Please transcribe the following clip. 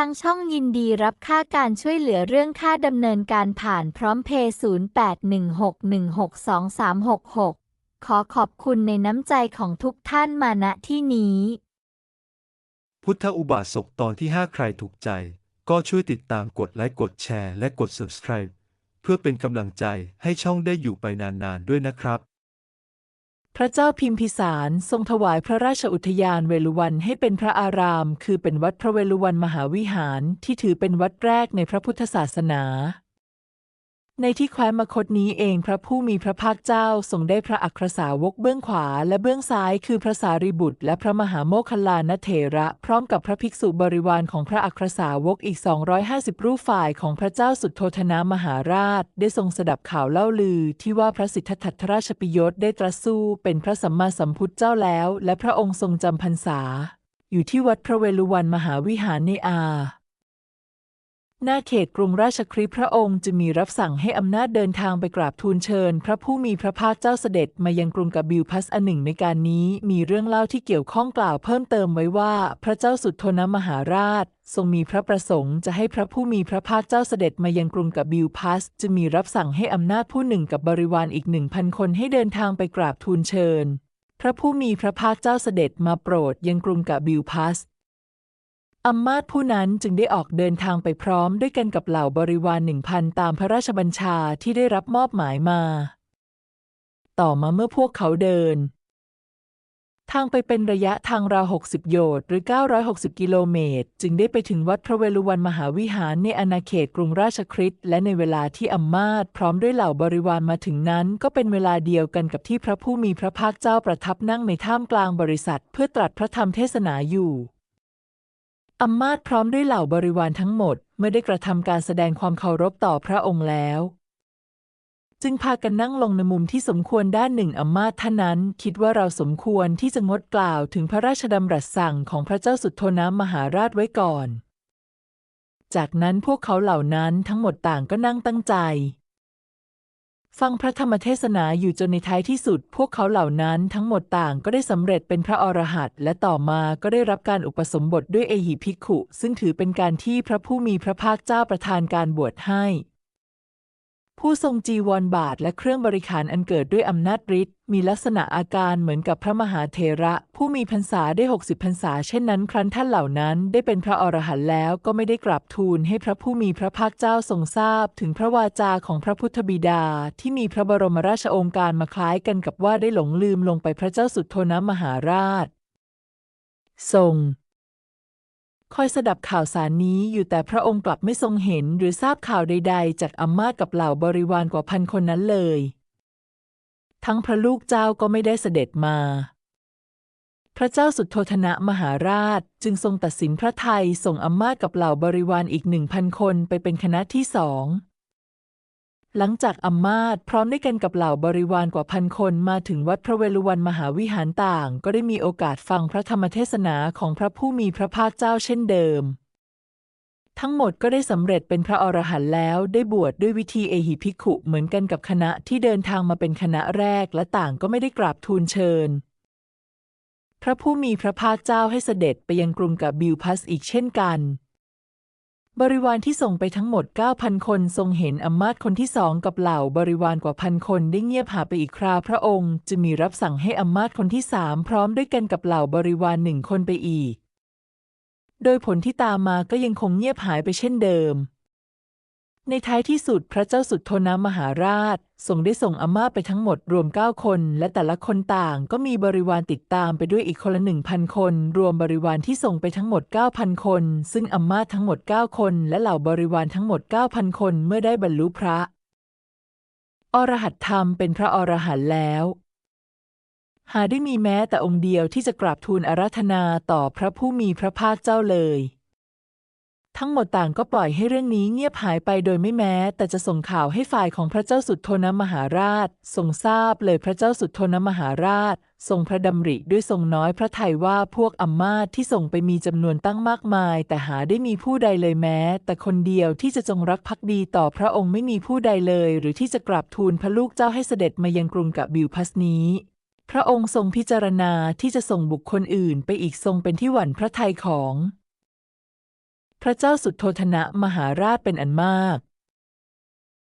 ทางช่องยินดีรับค่าการช่วยเหลือเรื่องค่าดำเนินการผ่านพร้อมเพย์0816162366 ขอขอบคุณในน้ำใจของทุกท่านมาณที่นี้ พุทธอุบาสกตอนที่ 5 ใครถูกใจ ก็ช่วยติดตามกดไลค์กดแชร์และกด subscribe เพื่อเป็นกำลังใจให้ช่องได้อยู่ไปนานๆด้วยนะครับ พระเจ้าพิมพิสารทรงถวายพระราชอุทยานเวลุวันให้เป็นพระอาราม คือเป็นวัดพระเวลุวันมหาวิหารที่ถือเป็นวัดแรกในพระพุทธศาสนา ในที่แคว้นมคตนี้เองพระผู้มีพระภาคเจ้าทรงได้พระอัครสาวกเบื้องขวาและเบื้องซ้ายคือพระสารีบุตร และพระมหาโมคคลานเถระ พร้อมกับพระภิกษุบริวารของพระอัครสาวกอีก 250 รูปฝ่ายของพระเจ้าสุดโทธนามหาราช ได้ทรงสดับข่าวเล่าลือ ที่ว่าพระสิทธัตถราชปิยศได้ตรัสสู้เป็นพระสัมมาสัมพุทธเจ้าแล้ว และพระองค์ทรงจำพรรษา อยู่ที่วัดพระเวลุวันมหาวิหารในอา หน้าเขตกรุงราชคริพระองค์จะมีรับสั่งให้อำนาจเดินทางไปกราบทูลเชิญ พระผู้มีพระภาคเจ้าเสด็จมายังกรุงกบิลพัสอันหนึ่งในการนี้มีเรื่องเล่าที่เกี่ยวข้องกล่าวเพิ่มเติมไว้ว่า พระเจ้าสุดโทนมหาราช ทรงมีพระประสงค์จะให้พระผู้มีพระภาคเจ้าเสด็จมายังกรุงกบิลพัสจะมีรับสั่งให้อำนาจผู้หนึ่งกับบริวารอีกหนึ่งพันคนให้เดินทางไปกราบทูลเชิญ พระผู้มีพระภาคเจ้าเสด็จมาโปรดยังกรุงกบิลพัส อัมมาตผู้นั้นจึงได้ออกเดินทางไปพร้อมด้วยกันกับเหล่าบริวารหนึ่งพันตามพระราชบัญชาที่ได้รับมอบหมายมา ต่อมาเมื่อพวกเขาเดิน ทางไปเป็นระยะทางราว60 โยชน์หรือ 960 กิโลเมตร จึงได้ไปถึงวัดพระเวรุวันมหาวิหารในอาณาเขตกรุงราชคริห์และในเวลาที่อัมมาตพร้อมด้วยเหล่าบริวารมาถึงนั้น ก็เป็นเวลาเดียวกันกับที่พระผู้มีพระภาคเจ้าประทับนั่งในท่ามกลางบริษัท เพื่อตรัสพระธรรมเทศนาอยู่ อัมมาตพร้อมด้วยเหล่าบริวารทั้งหมด เมื่อได้กระทำการแสดงความเคารพต่อพระองค์แล้ว จึงพากันนั่งลงในมุมที่สมควรด้านหนึ่งอัมมาตท่านนั้น คิดว่าเราสมควรที่จะงดกล่าวถึงพระราชดำรัสสั่งของพระเจ้าสุดโทนะมหาราชไว้ก่อน จากนั้นพวกเขาเหล่านั้นทั้งหมดต่างก็นั่งตั้งใจ ฟังพระธรรมเทศนาอยู่จนในท้ายที่สุด พวกเขาเหล่านั้นทั้งหมดต่างก็ได้สำเร็จเป็นพระอรหันต์และต่อมาก็ได้รับการอุปสมบทด้วยเอหิภิกขุ ซึ่งถือเป็นการที่พระผู้มีพระภาคเจ้าประทานการบวชให้ ผู้ทรงจีวรบาทและเครื่องบริขารอันเกิดด้วยอำนาจฤทธิ์มีลักษณะอาการเหมือนกับพระมหาเถระ ผู้มีพรรษาได้ 60พรรษาเช่นนั้น ครั้นท่านเหล่านั้นได้เป็นพระอรหันต์แล้วก็ไม่ได้กราบทูลให้พระผู้มีพระภาคเจ้าทรงทราบ ถึงพระวาจาของพระพุทธบิดา ที่มีพระบรมราชโองการมาคล้ายกันกับว่าได้หลงลืมลงไปพระเจ้าสุดโทนมหาราช ทรง คอยสดับข่าวสารนี้อยู่แต่พระองค์กลับไม่ทรงเห็นหรือทราบข่าวใด ๆ จากอัมมาตกับเหล่าบริวารกว่าพันคนนั้นเลย ทั้งพระลูกเจ้าก็ไม่ได้เสด็จมา พระเจ้าสุดโทธนะมหาราชจึงทรงตัดสินพระไทยส่งอัมมาตกับเหล่าบริวารอีกหนึ่งพันคนไปเป็นคณะที่สอง หลังจากอัมมาตพร้อมด้วยกันกับเหล่าบริวารกว่าพันคนมาถึงวัดพระเวรุวันมหาวิหารต่าง ก็ได้มีโอกาสฟังพระธรรมเทศนาของพระผู้มีพระภาคเจ้าเช่นเดิม ทั้งหมดก็ได้สำเร็จเป็นพระอรหันต์แล้วได้บวชดด้วยวิธีเอหิภิกขุเหมือนกันกับคณะที่เดินทางมาเป็นคณะแรกและต่างก็ไม่ได้กราบทูลเชิญ พระผู้มีพระภาคเจ้าให้เสด็จไปยังกรุงกับบิลพัสอีกเช่นกัน บริวารที่ส่งไปทั้งหมด 9,000 คนทรงเห็นอัมมาตคนที่สองกับเหล่าบริวารกว่าพันคนได้เงียบหายไปอีกคราพระองค์จะมีรับสั่งให้อัมมาตคนที่สามพร้อมด้วยกันกับเหล่าบริวารหนึ่งคนไปอีก โดยผลที่ตามมาก็ยังคงเงียบหายไปเช่นเดิม ในท้ายที่สุดพระเจ้าสุดโทนะมหาราชทรงได้ส่งอาม่าไปทั้งหมดรวม 9 คน และแต่ละคนต่างก็มีบริวารติดตามไปด้วยอีกคนละ 1,000 คน รวมบริวารที่ส่งไปทั้งหมด 9,000 คน ซึ่งอาม่าทั้งหมด 9 คน และเหล่าบริวารทั้งหมด 9,000 คนเมื่อได้บรรลุพระ อรหัตธรรมเป็นพระอรหันต์แล้ว หาได้มีแม้แต่องค์เดียวที่จะกราบทูลอาราธนาต่อพระผู้มีพระภาคเจ้าเลย ทั้งหมดต่างก็ปล่อยให้เรื่องนี้เงียบหายไปโดยไม่แม้ แต่จะส่งข่าวให้ฝ่ายของพระเจ้าสุดโทนมหาราช ทรงทราบเลยพระเจ้าสุดโทนมหาราช ทรงพระดำริด้วยทรงน้อยพระทัยว่าพวกอัมมาตที่ส่งไปมีจำนวนตั้งมากมาย แต่หาได้มีผู้ใดเลยแม้ แต่คนเดียวที่จะจงรักภักดีต่อพระองค์ไม่มีผู้ใดเลย หรือที่จะกราบทูลพระลูกเจ้าให้เสด็จมายังกรุงกะบิลพัสนี้พระองค์ทรงพิจารณาที่จะส่งบุคคลอื่นไปอีกทรงเป็นที่หวั่นพระทัยของ ระเจ้าสุโธธนะมหาราชเป็นอันมาก